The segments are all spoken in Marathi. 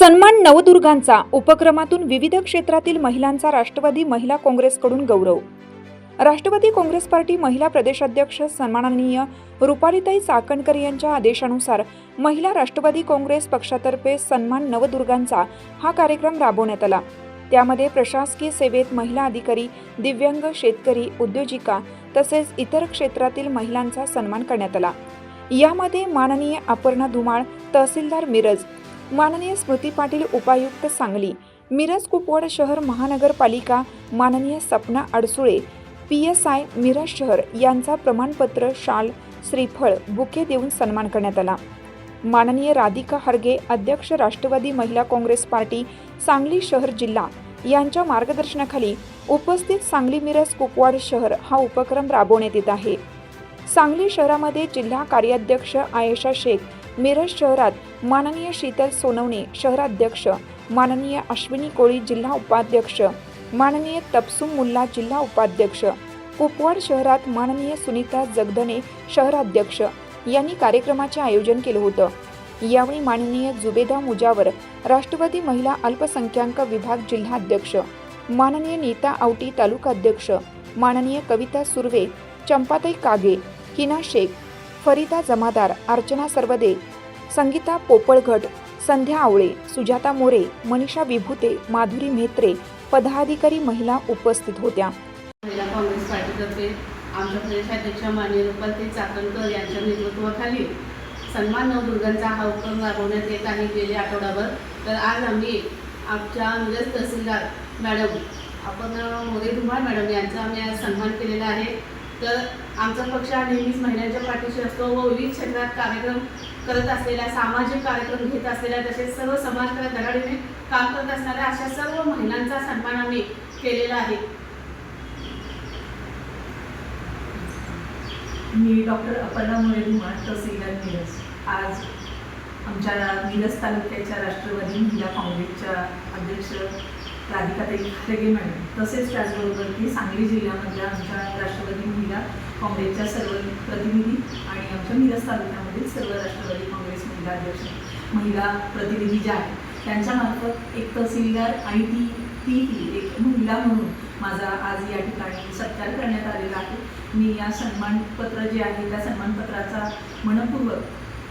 सन्मान नवदुर्गांचा उपक्रमातून विविध क्षेत्रातील महिलांचा राष्ट्रवादी महिला काँग्रेसकडून गौरव. राष्ट्रवादी काँग्रेस पार्टी महिला प्रदेशाध्यक्ष सन्माननीय रुपालीताई चाकणकर यांच्या आदेशानुसार महिला राष्ट्रवादी काँग्रेस पक्षातर्फे सन्मान नवदुर्गांचा हा कार्यक्रम राबवण्यात आला. त्यामध्ये प्रशासकीय सेवेत महिला अधिकारी दिव्यांग शेतकरी उद्योजिका तसेच इतर क्षेत्रातील महिलांचा सन्मान करण्यात आला. यामध्ये माननीय अपर्णा धुमाळ तहसीलदार मिरज माननीय स्मृती पाटील उपायुक्त सांगली मिरज कुपवाड शहर महानगरपालिका माननीय Sapna Adsule P S I Miraj शहर यांचा प्रमाणपत्र शाल श्रीफळ बुके देऊन सन्मान करण्यात आला. माननीय राधिका हरगे अध्यक्ष राष्ट्रवादी महिला काँग्रेस पार्टी सांगली शहर जिल्हा यांच्या मार्गदर्शनाखाली उपस्थित सांगली मिरज कुपवाड शहर हा उपक्रम राबवण्यात येत आहे. सांगली शहरामध्ये जिल्हा कार्याध्यक्ष आयशा शेख मिरज शहरात माननीय शीतल सोनवणे शहराध्यक्ष माननीय अश्विनी कोळी जिल्हा उपाध्यक्ष माननीय तपसुम मुल्ला जिल्हा उपाध्यक्ष कुपवाड शहरात माननीय सुनीता जगधने शहराध्यक्ष यांनी कार्यक्रमाचे आयोजन केलं होतं. यावेळी माननीय जुबेदा मुजावर राष्ट्रवादी महिला अल्पसंख्याक विभाग जिल्हाध्यक्ष माननीय नीता आवटी तालुकाध्यक्ष माननीय कविता सुर्वे चंपाताई कागे हिना शेख फरीदा जमादार अर्चना सर्वदे संगीता पोपळघट संध्या आवळे सुजाता मोरे मनीषा विभूते माधुरी म्हेत्रे पदाधिकारी महिला उपस्थित होत्या. महिला काँग्रेस पार्टीतर्फे आमच्या प्रदेशाध्यक्ष माननीय रुपाली चाकणकर यांच्या नेतृत्वाखाली सन्मान नवदुर्गांचा हा उपक्रम राबवण्यात येत आहे गेले आठवडाभर. तर आज आम्ही आमच्या मिरज तहसीलदार मॅडम आपण मोरे धुमाळ मॅडम यांचा आम्ही आज सन्मान केलेला आहे. तर आमचा पक्ष हा नेहमीच महिलांच्या पाठीशी असतो. व विविध क्षेत्रात कार्यक्रम करत असलेल्या सामाजिक कार्यक्रम घेत असलेल्या तसेच सर्व समाज धडाडीने काम करत असणाऱ्या अशा सर्व महिलांचा सन्मान आम्ही केलेला आहे. मी डॉक्टर अपर्णा मुळे धुमाळ तहसीलदार मिरज. आज आमच्या मिरज तालुक्याच्या राष्ट्रवादी महिला काँग्रेसच्या अध्यक्ष राधिकाताई खारगे मॅडम तसेच त्याचबरोबर ती सांगली जिल्ह्यामधल्या आमच्या राष्ट्रवादी महिला काँग्रेसच्या सर्व प्रतिनिधी आणि आमच्या मिरज तालुक्यामधील सर्व राष्ट्रवादी काँग्रेस महिला अध्यक्ष महिला प्रतिनिधी ज्या आहेत त्यांच्यामार्फत एक तहसीलदार आणि ती तीही एक महिला म्हणून माझा आज या ठिकाणी सत्कार करण्यात आलेला आहे. मी या सन्मानपत्र जे आहे त्या सन्मानपत्राचा मनपूर्वक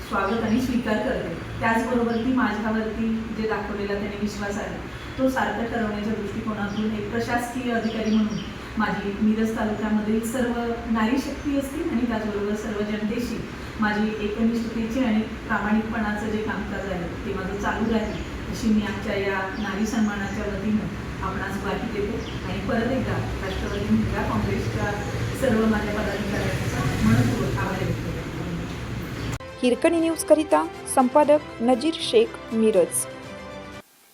स्वागत आणि स्वीकार करते. त्याचबरोबर ती माझ्यावरती जे दाखवलेला त्याने विश्वास आहे तो सारखं ठरवण्याच्या दृष्टिकोनातून एक प्रशासकीय अधिकारी म्हणून माझी मिरज तालुक्यामधील सर्व नारी शक्ती असतील आणि त्याचबरोबर सर्व जनतेशी माझी एकनिष्ठतेची आणि प्रामाणिकपणाचं जे कामकाज आहे ते माझं चालू राहील अशी मी आमच्या या नारी सन्मानाच्या वतीनं आपणास ग्वाही देते. आणि परत एकदा राष्ट्रवादी महिला काँग्रेसच्या सर्व माझ्या पदाधिकाऱ्यांचा मनपूर्वक आभार व्यक्त करते. हिरकणी न्यूजकरिता संपादक नजीर शेख मिरज.